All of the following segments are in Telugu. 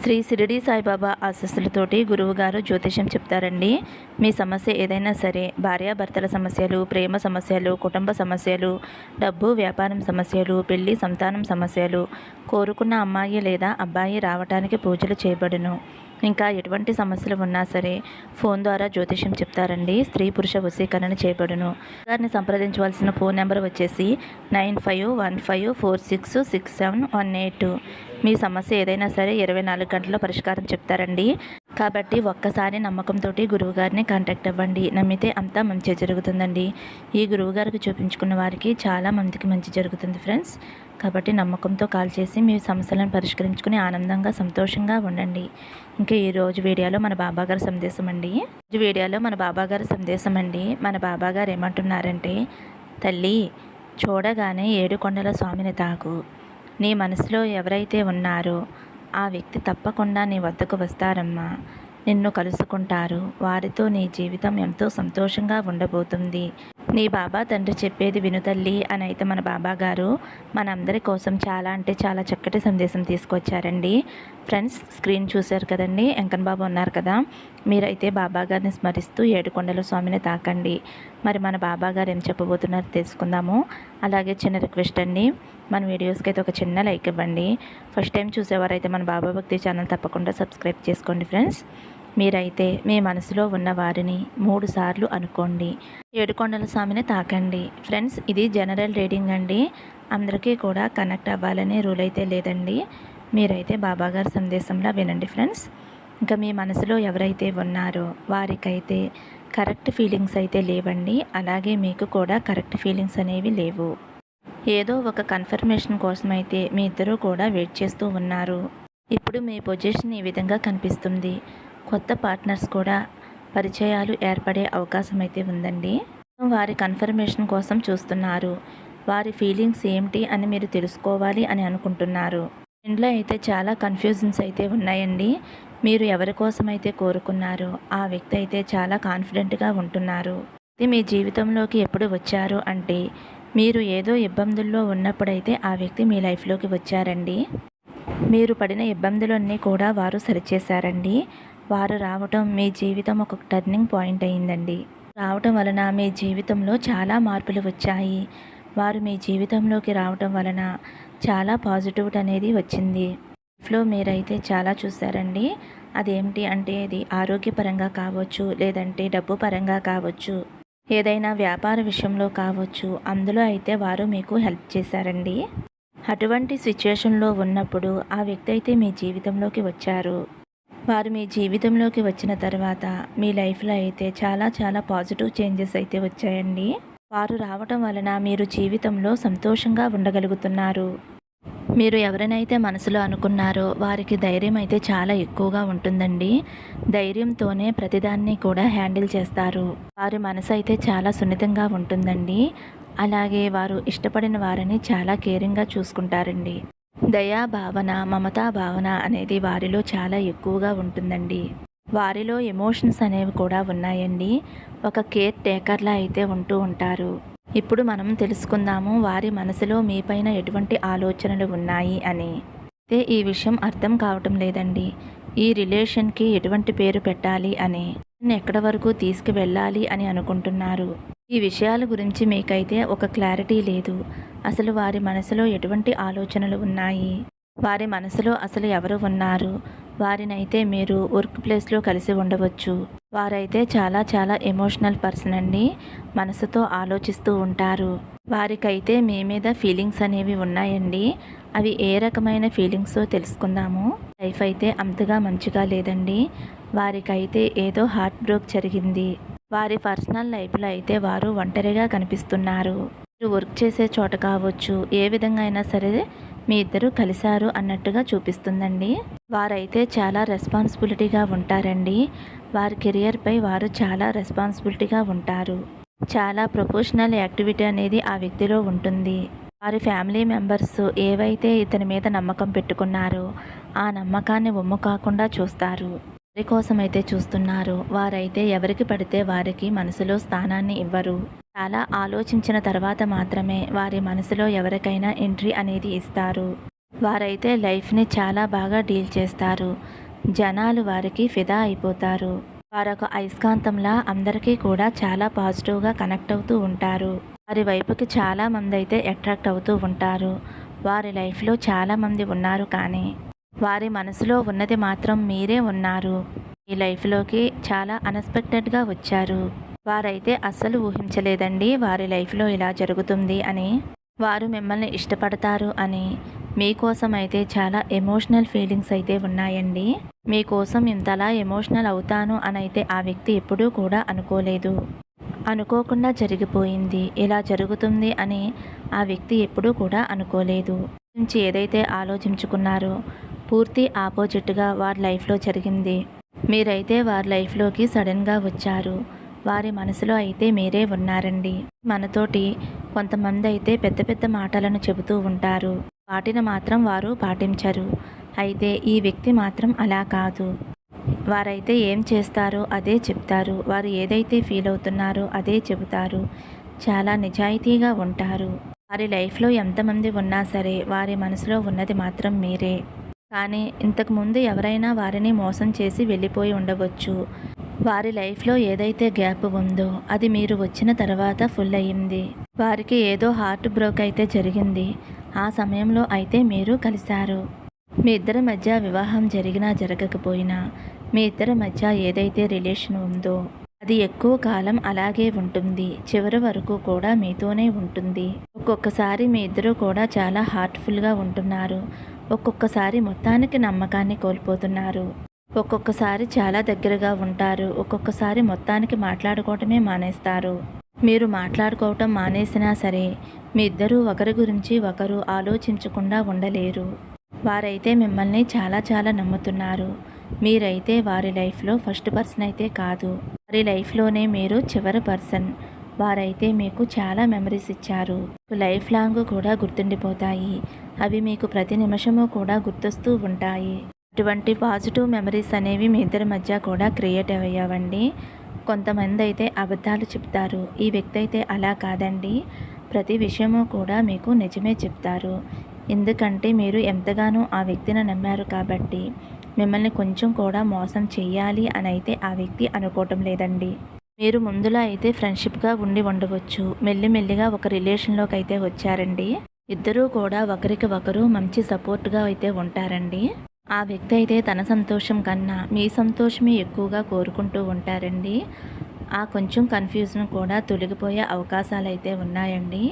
శ్రీ సిరిడి సాయిబాబా ఆశస్సులతోటి గురువుగారు జ్యోతిష్యం చెప్తారండి. మీ సమస్య ఏదైనా సరే భార్యాభర్తల సమస్యలు ప్రేమ సమస్యలు కుటుంబ సమస్యలు డబ్బు వ్యాపారం సమస్యలు పెళ్ళి సంతానం సమస్యలు కోరుకున్న అమ్మాయి లేదా అబ్బాయి రావటానికి పూజలు చేయబడును. ఇంకా ఎటువంటి సమస్యలు ఉన్నా సరే ఫోన్ ద్వారా జ్యోతిష్యం చెప్తారండి. స్త్రీ పురుష వశీకరణ చేయబడును. గారిని సంప్రదించవలసిన ఫోన్ నెంబర్ వచ్చేసి nine five one five four six six seven one eight. మీ సమస్య ఏదైనా సరే ఇరవై నాలుగు గంటల్లో పరిష్కారం చెప్తారండి. కాబట్టి ఒక్కసారి నమ్మకంతో గురువుగారిని కాంటాక్ట్ అవ్వండి. నమ్మితే అంతా మంచి జరుగుతుందండి. ఈ గురువుగారికి చూపించుకున్న వారికి చాలా మందికి మంచి జరుగుతుంది ఫ్రెండ్స్ కాబట్టి నమ్మకంతో కాల్ చేసి మీ సమస్యలను పరిష్కరించుకుని ఆనందంగా సంతోషంగా ఉండండి. ఇంకా ఈరోజు వీడియోలో మన బాబాగారి సందేశం అండి. ఈ వీడియోలో మన బాబాగారి సందేశం అండి. మన బాబాగారు ఏమంటున్నారంటే తల్లి చూడగానే ఏడుకొండల స్వామిని తాకు నీ మనసులో ఎవరైతే ఉన్నారో ఆ వ్యక్తి తప్పకుండా నీ వద్దకు వస్తారమ్మా. నిన్ను కలుసుకుంటారు. వారితో నీ జీవితం ఎంతో సంతోషంగా ఉండబోతుంది. నీ బాబా తండ్రి చెప్పేది వినుతల్లి అని అయితే మన బాబా గారు మనందరి కోసం చాలా అంటే చాలా చక్కటి సందేశం తీసుకొచ్చారండి. ఫ్రెండ్స్ స్క్రీన్ చూశారు కదండి వెంకన్ బాబు ఉన్నారు కదా. మీరైతే బాబా గారిని స్మరిస్తూ ఏడుకొండల స్వామిని తాకండి. మరి మన బాబా గారు ఏం చెప్పబోతున్నారో తెలుసుకుందాము. అలాగే చిన్న రిక్వెస్ట్ అండి మన వీడియోస్కి అయితే ఒక చిన్న లైక్ ఇవ్వండి. ఫస్ట్ టైం చూసేవారైతే మన బాబా భక్తి ఛానల్ తప్పకుండా సబ్స్క్రైబ్ చేసుకోండి ఫ్రెండ్స్. మీరైతే మీ మనసులో ఉన్న వారిని మూడు సార్లు అనుకోండి. ఏడుకొండల స్వామిని తాకండి. ఫ్రెండ్స్ ఇది జనరల్ రీడింగ్ అండి. అందరికీ కూడా కనెక్ట్ అవ్వాలనే రూల్ అయితే లేదండి. మీరైతే బాబాగారి సందేశంలో వినండి ఫ్రెండ్స్. ఇంకా మీ మనసులో ఎవరైతే ఉన్నారో వారికైతే కరెక్ట్ ఫీలింగ్స్ అయితే లేవండి. అలాగే మీకు కూడా కరెక్ట్ ఫీలింగ్స్ అనేవి లేవు. ఏదో ఒక కన్ఫర్మేషన్ కోసం అయితే మీ ఇద్దరూ కూడా వెయిట్ చేస్తూ ఉన్నారు. ఇప్పుడు మీ పొజిషన్ ఈ విధంగా కనిపిస్తుంది. కొత్త పార్ట్నర్స్ కూడా పరిచయాలు ఏర్పడే అవకాశం అయితే ఉందండి. వారి కన్ఫర్మేషన్ కోసం చూస్తున్నారు. వారి ఫీలింగ్స్ ఏమిటి అని మీరు తెలుసుకోవాలి అని అనుకుంటున్నారు. ఇంట్లో అయితే చాలా కన్ఫ్యూజన్స్ అయితే ఉన్నాయండి. మీరు ఎవరి కోసం అయితే కోరుకున్నారో ఆ వ్యక్తి అయితే చాలా కాన్ఫిడెంట్గా ఉంటున్నారు. ఇది మీ జీవితంలోకి ఎప్పుడు వచ్చారు అంటే మీరు ఏదో ఇబ్బందుల్లో ఉన్నప్పుడైతే ఆ వ్యక్తి మీ లైఫ్లోకి వచ్చారండి. మీరు పడిన ఇబ్బందులన్నీ కూడా వారు సరిచేశారండి. వారు రావటం మీ జీవితం ఒక టర్నింగ్ పాయింట్ అయిందండి. రావటం వలన మీ జీవితంలో చాలా మార్పులు వచ్చాయి. వారు మీ జీవితంలోకి రావటం వలన చాలా పాజిటివ్ అనేది వచ్చింది. లైఫ్లో మీరైతే చాలా చూసారండి అదేమిటి అంటే అది ఆరోగ్యపరంగా కావచ్చు లేదంటే డబ్బు పరంగా కావచ్చు ఏదైనా వ్యాపార విషయంలో కావచ్చు అందులో అయితే వారు మీకు హెల్ప్ చేశారండి. అటువంటి సిచ్యుయేషన్లో ఉన్నప్పుడు ఆ వ్యక్తి అయితే మీ జీవితంలోకి వచ్చారు. వారు మీ జీవితంలోకి వచ్చిన తర్వాత మీ లైఫ్లో అయితే చాలా చాలా పాజిటివ్ చేంజెస్ అయితే వచ్చాయండి. వారు రావటం వలన మీరు జీవితంలో సంతోషంగా ఉండగలుగుతున్నారు. మీరు ఎవరినైతే మనసులో అనుకున్నారో వారికి ధైర్యం అయితే చాలా ఎక్కువగా ఉంటుందండి. ధైర్యంతోనే ప్రతిదాన్ని కూడా హ్యాండిల్ చేస్తారు. వారి మనసు అయితే చాలా సున్నితంగా ఉంటుందండి. అలాగే వారు ఇష్టపడిన వారిని చాలా కేరింగ్గా చూసుకుంటారండి. దయా భావన మమతా భావన అనేది వారిలో చాలా ఎక్కువగా ఉంటుందండి. వారిలో ఎమోషన్స్ అనేవి కూడా ఉన్నాయండి. ఒక కేర్ టేకర్లా అయితే ఉంటూ ఉంటారు. ఇప్పుడు మనం తెలుసుకుందాము వారి మనసులో మీపైన ఎటువంటి ఆలోచనలు ఉన్నాయి అని. అయితే ఈ విషయం అర్థం కావటం లేదండి. ఈ రిలేషన్కి ఎటువంటి పేరు పెట్టాలి అని. ఎక్కడి వరకు తీసుకువెళ్ళాలి అని అనుకుంటున్నారు. ఈ విషయాల గురించి మీకైతే ఒక క్లారిటీ లేదు. అసలు వారి మనసులో ఎటువంటి ఆలోచనలు ఉన్నాయి? వారి మనసులో అసలు ఎవరు ఉన్నారు? వారినైతే మీరు వర్క్ ప్లేస్లో కలిసి ఉండవచ్చు. వారైతే చాలా చాలా ఎమోషనల్ పర్సన్ అండి. మనసుతో ఆలోచిస్తూ ఉంటారు. వారికైతే మీ మీద ఫీలింగ్స్ అనేవి ఉన్నాయండి. అవి ఏ రకమైన ఫీలింగ్సో తెలుసుకుందాము. లైఫ్ అయితే అంతగా మంచిగా లేదండి. వారికైతే ఏదో హార్ట్ బ్రోక్ జరిగింది. వారి పర్సనల్ లైఫ్లో అయితే వారు ఒంటరిగా కనిపిస్తున్నారు. మీరు వర్క్ చేసే చోట కావచ్చు ఏ విధంగా అయినా సరే మీ ఇద్దరు కలిశారు అన్నట్టుగా చూపిస్తుందండి. వారైతే చాలా రెస్పాన్సిబిలిటీగా ఉంటారండి. వారి కెరియర్పై వారు చాలా రెస్పాన్సిబిలిటీగా ఉంటారు. చాలా ప్రొఫెషనల్ యాక్టివిటీ అనేది ఆ వ్యక్తిలో ఉంటుంది. వారి ఫ్యామిలీ మెంబర్స్ ఏవైతే ఇతని మీద నమ్మకం పెట్టుకున్నారో ఆ నమ్మకాన్ని ఒమ్ము కాకుండా చూస్తారు. వారి కోసం అయితే చూస్తున్నారు. వారైతే ఎవరికి పడితే వారికి మనసులో స్థానాన్ని ఇవ్వరు. చాలా ఆలోచించిన తర్వాత మాత్రమే వారి మనసులో ఎవరికైనా ఎంట్రీ అనేది ఇస్తారు. వారైతే లైఫ్ని చాలా బాగా డీల్ చేస్తారు. జనాలు వారికి ఫిదా అయిపోతారు. వారొక అయస్కాంతంలా అందరికీ కూడా చాలా పాజిటివ్గా కనెక్ట్ అవుతూ ఉంటారు. వారి వైపుకి చాలా మంది అయితే అట్రాక్ట్ అవుతూ ఉంటారు. వారి లైఫ్లో చాలామంది ఉన్నారు కానీ వారి మనసులో ఉన్నది మాత్రం మీరే ఉన్నారు. ఈ లైఫ్లోకి చాలా అన్ఎక్స్పెక్టెడ్గా వచ్చారు. వారైతే అస్సలు ఊహించలేదండి వారి లైఫ్లో ఇలా జరుగుతుంది అని. వారు మిమ్మల్ని ఇష్టపడతారు అని. మీకోసం అయితే చాలా ఎమోషనల్ ఫీలింగ్స్ అయితే ఉన్నాయండి. మీకోసం ఇంతలా ఎమోషనల్ అవుతాను అని అయితే ఆ వ్యక్తి ఎప్పుడూ కూడా అనుకోలేదు. అనుకోకుండా జరిగిపోయింది. ఇలా జరుగుతుంది అని ఆ వ్యక్తి ఎప్పుడూ కూడా అనుకోలేదు. నుంచి ఏదైతే ఆలోచించుకున్నారో పూర్తి ఆపోజిట్గా వారి లైఫ్లో జరిగింది. మీరైతే వారి లైఫ్లోకి సడన్గా వచ్చారు. వారి మనసులో అయితే మీరే ఉన్నారండి. మనతోటి కొంతమంది అయితే పెద్ద పెద్ద మాటలను చెబుతూ ఉంటారు. వాటిని మాత్రం వారు పాటించరు. అయితే ఈ వ్యక్తి మాత్రం అలా కాదు. వారైతే ఏం చేస్తారో అదే చెప్తారు. వారు ఏదైతే ఫీల్ అవుతున్నారో అదే చెబుతారు. చాలా నిజాయితీగా ఉంటారు. వారి లైఫ్లో ఎంతమంది ఉన్నా సరే వారి మనసులో ఉన్నది మాత్రం మీరే. కానీ ఇంతకుముందు ఎవరైనా వారిని మోసం చేసి వెళ్ళిపోయి ఉండవచ్చు. వారి లైఫ్లో ఏదైతే గ్యాప్ ఉందో అది మీరు వచ్చిన తర్వాత ఫుల్ అయ్యింది. వారికి ఏదో హార్ట్ బ్రోక్ అయితే జరిగింది. ఆ సమయంలో అయితే మీరు కలిశారు. మీ ఇద్దరి మధ్య వివాహం జరిగినా జరగకపోయినా మీ ఇద్దరి మధ్య ఏదైతే రిలేషన్ ఉందో అది ఎక్కువ కాలం అలాగే ఉంటుంది. చివరి వరకు కూడా మీతోనే ఉంటుంది. ఒక్కొక్కసారి మీ ఇద్దరు కూడా చాలా హార్ట్ఫుల్గా ఉంటున్నారు. ఒక్కొక్కసారి మొత్తానికి నమ్మకాన్ని కోల్పోతున్నారు. ఒక్కొక్కసారి చాలా దగ్గరగా ఉంటారు. ఒక్కొక్కసారి మొత్తానికి మాట్లాడుకోవటమే మానేస్తారు. మీరు మాట్లాడుకోవటం మానేసినా సరే మీ ఇద్దరూ ఒకరి గురించి ఒకరు ఆలోచించకుండా ఉండలేరు. వారైతే మిమ్మల్ని చాలా చాలా నమ్ముతున్నారు. మీరైతే వారి లైఫ్లో ఫస్ట్ పర్సన్ అయితే కాదు. వారి లైఫ్లోనే మీరు చివరి పర్సన్. వారైతే మీకు చాలా మెమరీస్ ఇచ్చారు. లైఫ్ లాంగ్ కూడా గుర్తుండిపోతాయి. అవి మీకు ప్రతి నిమిషము కూడా గుర్తొస్తూ ఉంటాయి. ఇటువంటి పాజిటివ్ మెమరీస్ అనేవి మీ ఇద్దరి మధ్య కూడా క్రియేట్ అయ్యావండి. కొంతమంది అయితే అబద్ధాలు చెప్తారు. ఈ వ్యక్తి అయితే అలా కాదండి. ప్రతి విషయము కూడా మీకు నిజమే చెప్తారు. ఎందుకంటే మీరు ఎంతగానో ఆ వ్యక్తిని నమ్మారు కాబట్టి. మిమ్మల్ని కొంచెం కూడా మోసం చేయాలి అని అయితే ఆ వ్యక్తి అనుకోవటం లేదండి. మీరు ముందులో అయితే ఫ్రెండ్షిప్గా ఉండి ఉండవచ్చు. మెల్లిమెల్లిగా ఒక రిలేషన్లోకి అయితే వచ్చారండి. ఇద్దరూ కూడా ఒకరికి ఒకరు మంచి సపోర్ట్గా అయితే ఉంటారండి. ఆ వ్యక్తి అయితే తన సంతోషం కన్నా మీ సంతోషమే ఎక్కువగా కోరుకుంటూ ఉంటారండి. ఆ కొంచెం కన్ఫ్యూజన్ కూడా తొలగిపోయే అవకాశాలు అయితే ఉన్నాయండి.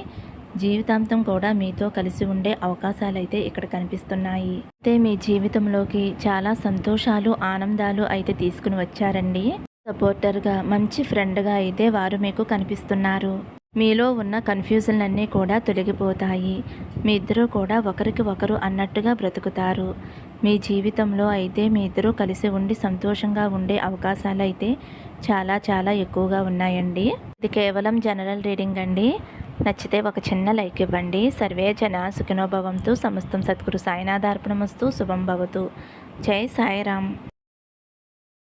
జీవితాంతం కూడా మీతో కలిసి ఉండే అవకాశాలు అయితే ఇక్కడ కనిపిస్తున్నాయి. అయితే మీ జీవితంలోకి చాలా సంతోషాలు ఆనందాలు అయితే తీసుకుని వచ్చారండి. సపోర్టర్గా మంచి ఫ్రెండ్గా అయితే వారు మీకు కనిపిస్తున్నారు. మీలో ఉన్న కన్ఫ్యూజన్లన్నీ కూడా తొలగిపోతాయి. మీ ఇద్దరూ కూడా ఒకరికి ఒకరు అన్నట్టుగా బ్రతుకుతారు. మీ జీవితంలో అయితే మీ ఇద్దరూ కలిసి ఉండి సంతోషంగా ఉండే అవకాశాలు అయితే చాలా చాలా ఎక్కువగా ఉన్నాయండి. ఇది కేవలం జనరల్ రీడింగ్ అండి. నచ్చితే ఒక చిన్న లైక్ ఇవ్వండి. సర్వే జన సుఖినోభవంతో. సమస్తం సద్గురు సాయినాథార్పణమస్తు. శుభం భవతు. జై సాయిరామ్.